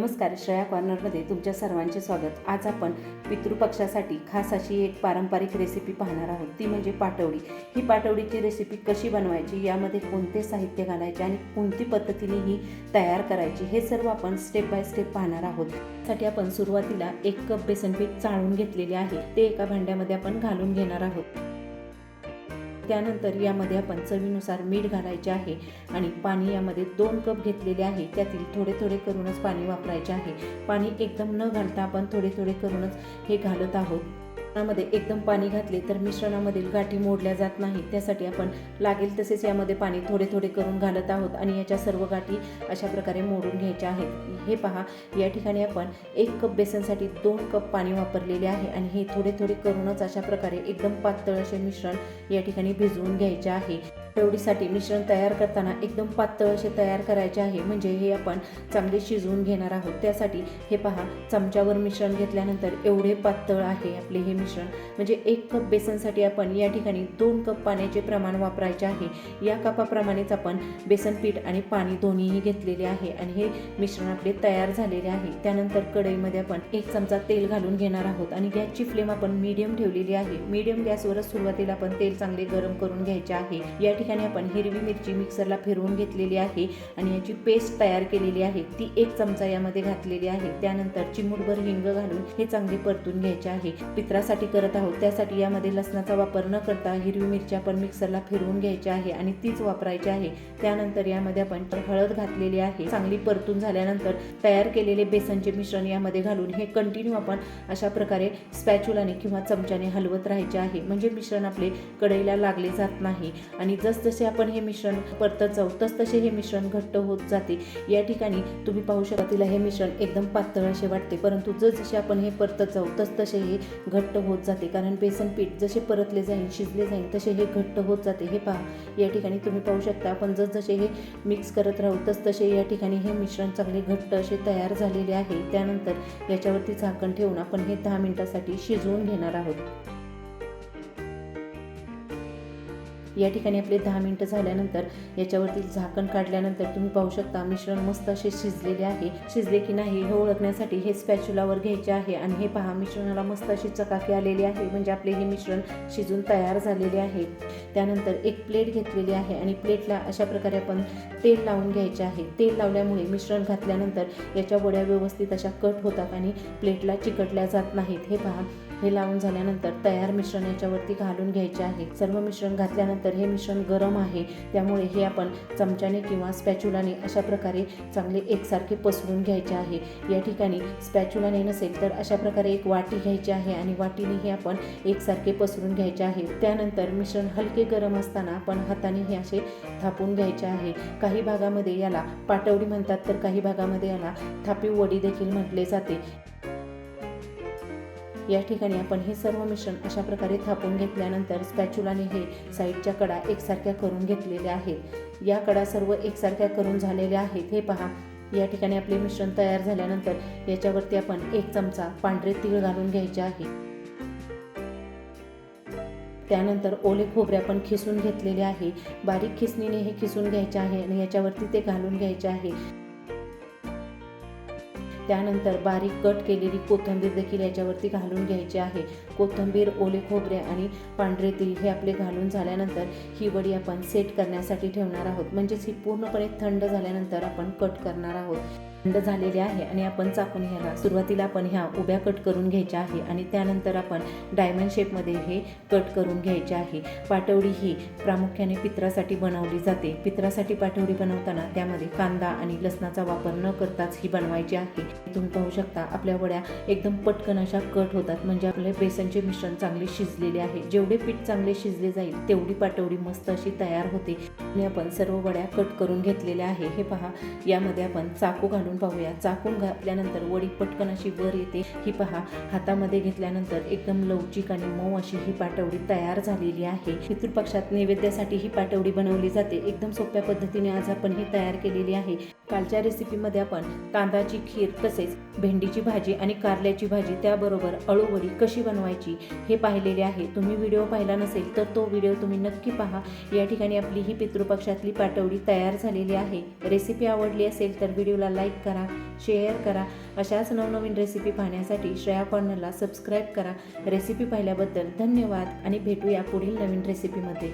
नमस्कार श्रेया कॉर्नरमध्ये तुमच्या सर्वांचे स्वागत. आज आपण पितृपक्षासाठी खास अशी एक पारंपरिक रेसिपी पाहणार आहोत. ती म्हणजे पाटवडी. ही पाटवडीची रेसिपी कशी बनवायची यामध्ये कोणते साहित्य घालायचे आणि कोणती पद्धतीने ही तयार करायची हे सर्व आपण स्टेप बाय स्टेप पाहणार आहोत. साठी आपण सुरुवातीला एक कप बेसन पीठ चाळून घेतलेले आहे. ते एका भांड्यामध्ये आपण घालून घेणार आहोत. त्यानंतर यामध्ये आपण चवीनुसार मीठ घालायचे आहे आणि पाणी यामध्ये दोन कप घेतलेले आहे. त्यातील थोडे थोडे करूनच पाणी वापरायचे आहे. पाणी एकदम न घालता आपण थोडे थोडे करूनच हे घालत आहोत. यामध्ये एकदम पाणी घातले तर मिश्रणामधील गाठी मोडल्या जात नाही त्यासाठी आपण लागेल तसेच यामध्ये पाणी थोडे थोडे करून घालत आहोत आणि याच्या सर्व गाठी अशा प्रकारे मोडून घ्यायच्या आहेत. हे पहा या ठिकाणी आपण एक कप बेसनसाठी दोन कप पाणी वापरलेले आहे आणि हे थोडे थोडे करूनच अशा प्रकारे एकदम पातळ असे मिश्रण या ठिकाणी भिजवून घ्यायचे आहे. एवढीसाठी मिश्रण तयार करताना एकदम पातळ असे तयार करायचे आहे. म्हणजे हे आपण चांगले शिजवून घेणार आहोत. त्यासाठी हे पहा चमच्यावर मिश्रण घेतल्यानंतर एवढे पातळ आहे आपले हे मिश्रण. म्हणजे एक कप बेसनसाठी आपण या ठिकाणी दोन कप पाण्याचे प्रमाण वापरायचे आहे. या कपाप्रमाणेच आपण बेसन पीठ आणि पाणी दोन्हीही घेतलेले आहे आणि हे मिश्रण आपले तयार झालेले आहे. त्यानंतर कढईमध्ये आपण एक चमचा तेल घालून घेणार आहोत आणि गॅसची फ्लेम आपण मीडियम ठेवलेली आहे. मीडियम गॅसवरच सुरुवातीला आपण तेल चांगले गरम करून घ्यायचे आहे. या ठिकाणी आपण हिरवी मिरची मिक्सरला फिरवून घेतलेली आहे आणि याची पेस्ट तयार केलेली आहे. ती एक चमचा यामध्ये घातलेली आहे. त्यानंतर चिमूटभर हिंग घालून हे चांगले परतून घ्यायचे आहे. पित्रासाठी करत आहोत. त्यासाठी यामध्ये लसणाचा वापर न करता हिरवी मिरची आपण मिक्सरला फिरवून घ्यायची आहे आणि तीच वापरायची आहे. त्यानंतर यामध्ये आपण हळद घातलेली आहे. चांगली परतून झाल्यानंतर तयार केलेले बेसनचे मिश्रण यामध्ये घालून हे कंटिन्यू आपण अशा प्रकारे स्पॅच्युलाने किंवा चमच्याने हलवत राहायचे आहे. म्हणजे मिश्रण आपले कढईला लागले जात नाही. आणि जसजसे आपण हे मिश्रण परतत जाऊ तसतसे हे मिश्रण घट्ट होत जाते. या ठिकाणी तुम्ही पाहू शकता तिला हे मिश्रण एकदम पातळ असे वाटते. परंतु जसजसे आपण हे परतत जाऊ तसतसे हे घट्ट होत जाते. कारण बेसन पीठ जसे परतले जाईल शिजले जाईल तसे हे घट्ट होत जाते. हे पहा या ठिकाणी तुम्ही पाहू शकता आपण जसजसे हे मिक्स करत राहू तसतसे या ठिकाणी हे मिश्रण चांगले घट्ट असे तयार झालेले आहे. त्यानंतर याच्यावरती झाकण ठेवून आपण हे दहा मिनिटासाठी शिजवून घेणार आहोत. या ठिकाणी आपले दहा मिनटं झाल्यानंतर याच्यावरती झाकण काढल्यानंतर तुम्ही पाहू शकता मिश्रण मस्त असे शिजलेले आहे. शिजले की नाही हे ओळखण्यासाठी हे स्पॅच्युलावर घ्यायचे आहे आणि हे पहा मिश्रणाला मस्त अशी चकाकी आलेली आहे. म्हणजे आपले हे मिश्रण शिजून तयार झालेले आहे. त्यानंतर एक प्लेट घेतलेली आहे आणि प्लेटला अशा प्रकारे आपण तेल लावून घ्यायचे आहे. तेल लावल्यामुळे मिश्रण घातल्यानंतर याच्या वड्या व्यवस्थित अशा कट होतात आणि प्लेटला चिकटल्या जात नाहीत. हे पहा हे लावून झाल्यानंतर तयार मिश्रण याच्यावरती घालून घ्यायचे आहे. सर्व मिश्रण घातल्यानंतर हे मिश्रण गरम आहे. त्यामुळे हे आपण चमच्याने किंवा स्पॅच्युलाने अशा प्रकारे चांगले एकसारखे पसरून घ्यायचे आहे. या ठिकाणी स्पॅच्युलाने नसेल तर अशा प्रकारे एक वाटी घ्यायची आहे आणि वाटीने हे आपण एकसारखे पसरून घ्यायचे आहे. त्यानंतर मिश्रण हलके गरम असताना आपण हाताने हे असे थापून घ्यायचे आहे. काही भागामध्ये याला पाटवडी म्हणतात तर काही भागामध्ये याला थापी वडी देखील म्हटले जाते. या ठिकाणी आपण हे सर्व मिश्रण अशा प्रकारे थापून घेतल्यानंतर स्पॅच्युलाने हे साईडच्या कडा एकसारख्या करून घेतलेल्या आहेत. या कडा सर्व एकसारख्या करून झालेल्या आहेत. हे पहा या ठिकाणी आपले मिश्रण तयार झाल्यानंतर याच्यावरती आपण एक चमचा पांढरे तीळ घालून घ्यायचे आहे. त्यानंतर ओले खोबरे आपण खिसून घेतलेले आहे. बारीक खिसणीने हे खिसून घ्यायचे आहे आणि याच्यावरती ते घालून घ्यायचे आहे. त्यानंतर बारीक कट केलेली कोथिंबीर देखील याच्यावरती घालून घ्यायची आहे. कोथिंबीर ओले खोबरे आणि पांढरे तीळ हे आपले घालून झाल्यानंतर ही वडी आपण सेट करण्यासाठी ठेवणार आहोत. म्हणजेच ही पूर्णपणे थंड झाल्यानंतर आपण कट करणार आहोत. थंड झालेले आहे आणि आपण चाकून ह्याला सुरुवातीला आपण ह्या उभ्या कट करून घ्यायच्या आहे आणि त्यानंतर आपण डायमंड शेपमध्ये हे कट करून घ्यायचे आहे. पाटवडी ही प्रामुख्याने पित्रासाठी बनवली जाते. पित्रासाठी पाटवडी बनवताना त्यामध्ये कांदा आणि लसणाचा वापर न करताच ही बनवायची आहे. तुम्ही पाहू शकता आपल्या वड्या एकदम पटकन अशा कट होतात. म्हणजे आपले बेसनचे मिश्रण चांगले शिजलेले आहे. जेवढे पीठ चांगले शिजले जाईल तेवढी पाटवडी मस्त अशी तयार होते. आणि आपण सर्व वड्या कट करून घेतलेल्या आहे. हे पहा यामध्ये आपण चाकू घालून घालून पाहूया. चाकून घातल्यानंतर वडी पटकन अशी वर येते. ही पहा हातामध्ये घेतल्यानंतर एकदम लवचिक आणि मऊ अशी ही पाटवडी तयार झालेली आहे. पितृपक्षात नैवेद्यासाठी ही पाटवडी बनवली जाते. एकदम सोप्या पद्धतीने आज आपण ही तयार केलेली आहे. कालच्या रेसिपीमध्ये आपण तांदळाची खीर तसेच भेंडीची भाजी आणि कारल्याची भाजी त्याबरोबर अळूवडी कशी बनवायची हे पाहिलेले आहे. तुम्ही व्हिडिओ पाहिला नसेल तर तो व्हिडिओ तुम्ही नक्की पहा. या ठिकाणी आपली ही पितृपक्षातली पाटवडी तयार झालेली आहे. रेसिपी आवडली असेल तर व्हिडिओला लाईक लाईक करा शेअर करा. अशाच नवनवीन रेसिपी पाहण्यासाठी श्रेया कॉर्नरला सबस्क्राईब करा. रेसिपी पाहिल्याबद्दल धन्यवाद आणि भेटूया पुढील नवीन रेसिपीमध्ये